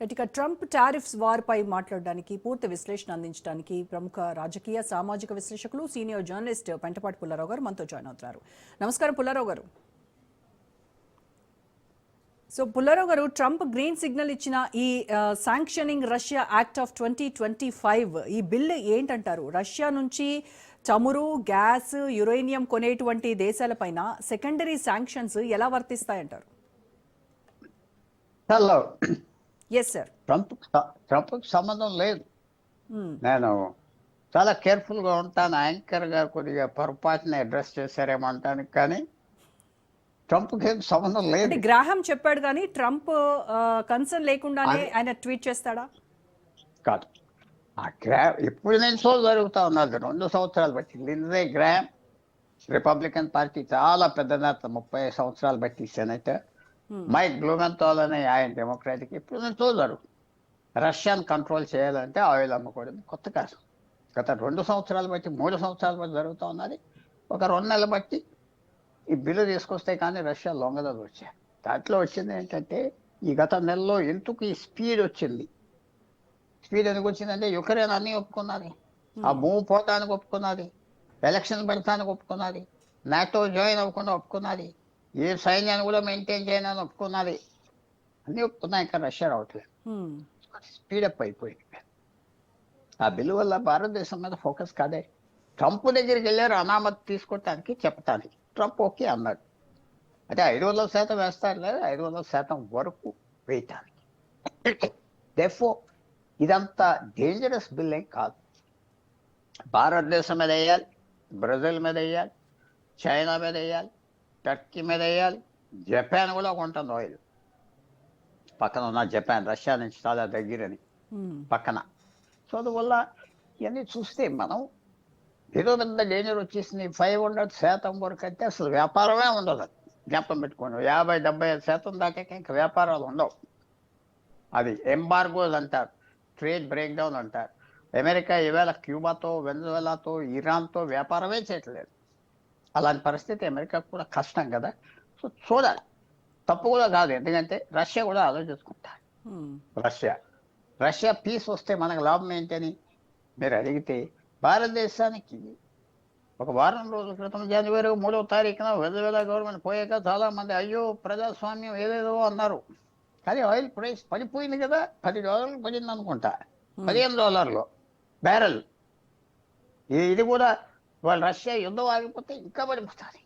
ఇక Trump tariffs వార్పై మాట్లాడడానికి పూర్తి విశ్లేషణ అందించడానికి ప్రముఖ రాజకీయ సామాజిక విశ్లేషకులు సీనియర్ జర్నలిస్ట్ పెంటపాటి పుల్లారావు గారు మనతో జాయిన్ అవుతున్నారు. నమస్కారం పుల్లారావు గారు. సో పుల్లారావు గారు ట్రంప్ గ్రీన్ సిగ్నల్ ఇచ్చిన ఈ sanctioning Russia act of twenty twenty five ఈ బిల్ ఏంటంటారు? రష్యా నుంచి చమురు గ్యాస్ యురేనియం కొనేటువంటి దేశాలపైన సెకండరీ శాంక్షన్స్ ఎలా వర్తిస్తాయంటారు? Hello yes sir Trump Trump సంబంధం లేదు. నేను చాలా కేర్ఫుల్గా ఉంటాను. యాంకర్ గారు కొద్దిగా పొరపాటున అడ్రస్ చేశారేమో అంటానికి కానీ ట్రంప్కి ఏం సంబంధం లేదు. గ్రాహం చెప్పాడు కానీ ట్రంప్ కన్సర్న్ లేకుండానే ఆయన ట్వీట్ చేస్తాడా? కాదు. ఆ గ్రామ్ ఇప్పుడు నుంచో జరుగుతా ఉన్నది రెండు సంవత్సరాలు బట్టి. లిందే గ్రామ్ రిపబ్లికన్ పార్టీ చాలా పెద్ద నేత. ముప్పై సంవత్సరాలు బట్టి సెనేటర్. మైక్ బ్లూమెంతాల్ అనే ఆయన డెమోక్రాటిక్ ఇప్పుడు నుంచో జరుగుతుంది రష్యాను కంట్రోల్ చేయాలంటే ఆయిల్ అమ్ముకోవడం కొత్త కాదు గత రెండు సంవత్సరాలు బట్టి మూడు సంవత్సరాల బట్టి జరుగుతూ ఉన్నది. ఒక రెండు నెలలు బట్టి ఈ బిల్లు తీసుకొస్తే కానీ రష్యా లొంగదలు వచ్చాయి. దాంట్లో వచ్చింది ఏంటంటే ఈ గత నెలలో ఎందుకు ఈ స్పీడ్ వచ్చింది? స్పీడ్ ఎందుకు వచ్చిందంటే యుక్రెయిన్ అన్ని ఒప్పుకున్నది. ఆ భూమి పోతానికి ఒప్పుకున్నది. ఎలక్షన్ పెడతానికి ఒప్పుకున్నది. నాటో జాయిన్ అవ్వకుండా ఒప్పుకున్నది. ఏ సైన్యాన్ని కూడా మెయింటైన్ చేయనని ఒప్పుకున్నది అన్ని ఒప్పుకున్నాయి ఇంకా రష్యా రావట్లేదు. స్పీడప్ అయిపోయింది. ఆ బిల్లు వల్ల భారతదేశం మీద ఫోకస్ కాదే. ట్రంప్ దగ్గరికి వెళ్ళారు అనామతి తీసుకోవటానికి చెప్పటానికి. ట్రంప్ ఓకే అన్నాడు. అంటే ఐదు వందల శాతం వేస్తారు లేదు ఐదు వందల శాతం వరకు వేయటానికి. డెఫో ఇదంతా డేంజరస్ బిల్ ఏం కాదు. భారతదేశం మీద వేయాలి బ్రెజిల్ మీద వేయాలి చైనా మీద వేయాలి టర్కీ మీద వేయాలి. జపాన్ కూడా కొంటుంది ఆయిల్. పక్కన ఉన్న జపాన్ రష్యా నుంచి చాలా దగ్గరని. పక్కన. సో అందువల్ల ఇవన్నీ చూస్తే మనం ఏదో పెద్ద డేంజర్ వచ్చేసింది ఫైవ్ హండ్రెడ్ శాతం వరకు అయితే అసలు వ్యాపారమే ఉండదు. జ్ఞాపకం పెట్టుకోండి. యాభై డెబ్బై ఐదు శాతం దాకా ఇంకా వ్యాపారాలు ఉండవు. అది ఎంబార్గోస్ అంటారు. ట్రేడ్ బ్రేక్ డౌన్ అంటారు. అమెరికా ఈవేళ క్యూబాతో వెనజువెలాతో ఇరాన్తో వ్యాపారమే చేయట్లేదు. అలాంటి పరిస్థితి అమెరికాకు కూడా కష్టం కదా. సో చూడాలి. తప్పు కూడా కాదు. ఎందుకంటే రష్యా కూడా ఆలోచించుకుంటారు. రష్యా. రష్యా పీస్ వస్తే మనకు లాభం ఏంటని మీరు అడిగితే భారతదేశానికి ఒక వారం రోజుల క్రితం జనవరి మూడవ తారీఖున వెదవేల గవర్నమెంట్ పోయాక చాలా మంది అయ్యో ప్రజాస్వామ్యం ఏదేదో అన్నారు. కానీ ఆయిల్ ప్రైస్ పడిపోయింది కదా. పది డాలర్లు పడింది అనుకుంటా పదిహేను డాలర్లు. బ్యారెల్. ఇది కూడా వాళ్ళు రష్యా యుద్ధం ఆగిపోతే ఇంకా పడిపోతారు.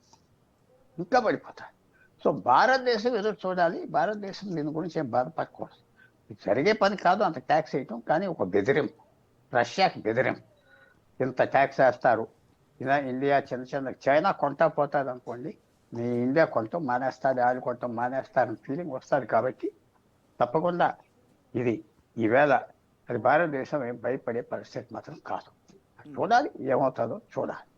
ఇంకా పడిపోతారు. సో భారతదేశం ఎదురు చూడాలి. భారతదేశం దీని గురించి ఏం బాధపడకూడదు. జరిగే పని కాదు అంత ట్యాక్స్ వేయటం. కానీ ఒక బెదిరింపు. రష్యాకి బెదిరింపు. ఇంత ట్యాక్స్ వేస్తారు. ఇలా ఇండియా చిన్న చిన్న చైనా కొంటా పోతుంది అనుకోండి. మీ ఇండియా కొంటాం మానేస్తారు వాళ్ళు కొంటాం మానేస్తారని ఫీలింగ్ వస్తుంది కాబట్టి తప్పకుండా ఇది ఈవేళ అది భారతదేశం ఏం భయపడే పరిస్థితి మాత్రం కాదు. చూడాలి ఏమవుతుందో చూడాలి.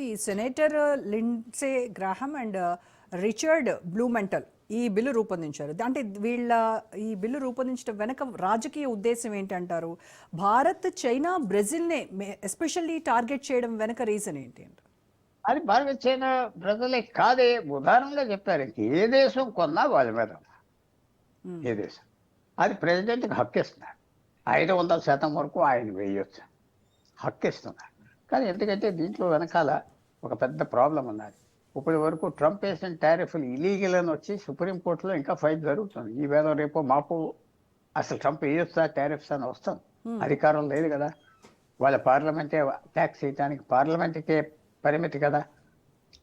ఈ senator Lindsey Graham and Richard Blumenthal ఈ బిల్లు రూపొందించారు. అంటే వీళ్ళ ఈ బిల్లు రూపొందించడం వెనక రాజకీయ ఉద్దేశం ఏంటంటారు? భారత్ చైనా బ్రెజిల్నే ఎస్పెషల్లీ టార్గెట్ చేయడం వెనక రీజన్ ఏంటి? అది భారత చైనా ప్రజలే కాదే ఉదాహరణగా చెప్పారు. ఏ దేశం కొన్నా వాళ్ళ మీద Hmm. ఏ దేశం? అది ప్రెసిడెంట్కి హక్కు ఇస్తున్నారు. ఐదు వందల శాతం వరకు ఆయన వేయొచ్చు. హక్కు ఇస్తున్నారు కానీ ఎందుకంటే దీంట్లో వెనకాల ఒక పెద్ద ప్రాబ్లం ఉన్నది. ఇప్పటి వరకు ట్రంప్ వేసిన టారిఫ్లు ఇలీగల్ అని వచ్చి సుప్రీంకోర్టులో ఇంకా ఫైట్ జరుగుతుంది. ఈ వేళ రేపు మాపు అసలు ట్రంప్ వేయొచ్చా టారిఫ్స్ అని వస్తుంది అధికారం లేదు కదా. వాళ్ళ పార్లమెంటే ట్యాక్స్ వేయడానికి పార్లమెంట్కే పరిమితి కదా.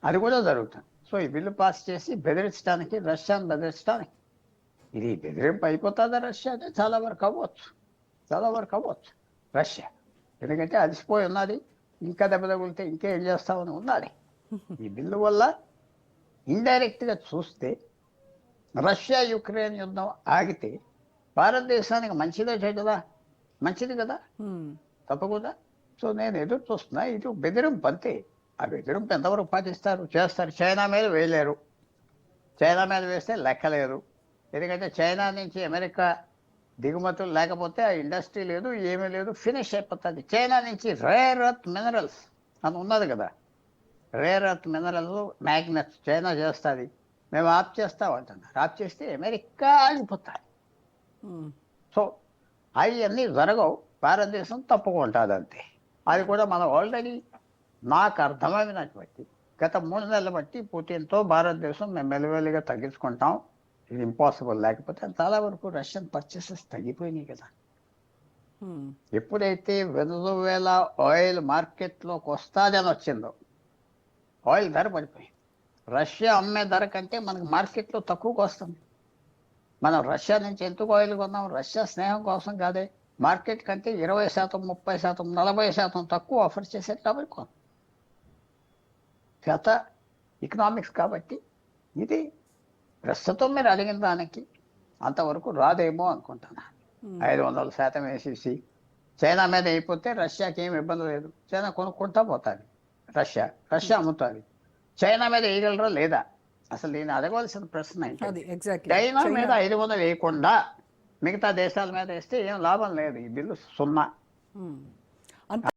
అది కూడా జరుగుతుంది. సో ఈ బిల్లు పాస్ చేసి బెదిరించడానికి రష్యాను బెదిరించడానికి. ఇది బెదిరింపు అయిపోతుందా రష్యా? అంటే చాలా వరకు అవ్వచ్చు. చాలా వరకు అవ్వచ్చు. రష్యా. ఎందుకంటే అలసిపోయి ఉన్నది. ఇంకా దెబ్బ తగిలితే ఇంకేం చేస్తామని ఉన్నది. ఈ బిల్లు వల్ల ఇండైరెక్ట్గా చూస్తే రష్యా యుక్రెయిన్ యుద్ధం ఆగితే భారతదేశానికి మంచిదే చెడ్డదా మంచిది కదా. తప్పకుండా. సో నేను ఎదురు చూస్తున్నా ఇది బెదిరింపు అంతే. ఆ బెదిరింపు ఎంతవరకు పాటిస్తారు? చేస్తారు. చైనా మీద వేయలేరు. చైనా మీద వేస్తే లెక్కలేదు. ఎందుకంటే చైనా నుంచి అమెరికా దిగుమతులు లేకపోతే ఆ ఇండస్ట్రీ లేదు ఏమీ లేదు ఫినిష్ అయిపోతుంది. చైనా నుంచి రేర్ అర్త్ మినరల్స్ అని ఉన్నది కదా. Rare earth minerals magnets China చేస్తుంది. మేము ఆఫ్ చేస్తాం అంటున్నారు. ఆఫ్ చేస్తే అమెరికా ఆగిపోతాయి. Hmm. సో అవన్నీ జరగవు. భారతదేశం తప్పుకుంటుంది అంతే అది కూడా మనం ఆల్రెడీ నాకు అర్థమైనటువంటి గత మూడు నెలల బట్టి పుతిన్తో భారతదేశం మేము మెల్లమెల్లిగా తగ్గించుకుంటాం. ఇది ఇంపాసిబుల్ లేకపోతే చాలా వరకు రష్యన్ పర్చేసెస్ తగ్గిపోయినాయి కదా. Hmm. ఎప్పుడైతే వెనుజువేలా ఆయిల్ మార్కెట్లోకి వస్తాదని వచ్చిందో ఆయిల్ ధర పడిపోయింది. రష్యా అమ్మే ధర కంటే మనకు మార్కెట్లో తక్కువకు వస్తుంది. మనం రష్యా నుంచి ఎందుకు ఆయిల్ కొన్నాం? రష్యా స్నేహం కోసం కాదే. మార్కెట్ కంటే ఇరవై శాతం ముప్పై శాతం నలభై శాతం తక్కువ ఆఫర్ చేసే కాబట్టి. కొన్నాం గత ఎకనామిక్స్ కాబట్టి ఇది ప్రస్తుతం మీరు అడిగిన దానికి అంతవరకు రాదేమో అనుకుంటున్నాను Hmm. ఐదు వందల శాతం వేసేసి చైనా మీద అయిపోతే రష్యాకి ఏమి ఇబ్బంది లేదు. చైనా కొనుక్కుంటా పోతుంది. Russia Russia అమ్ముతుంది. చైనా మీద వేయగలరా లేదా? అసలు నేను అడగవలసిన ప్రశ్న ఏంటి? చైనా మీద ఐదు వందలు వేయకుండా మిగతా దేశాల మీద వేస్తే ఏం లాభం లేదు. ఈ బిల్లు సున్నా.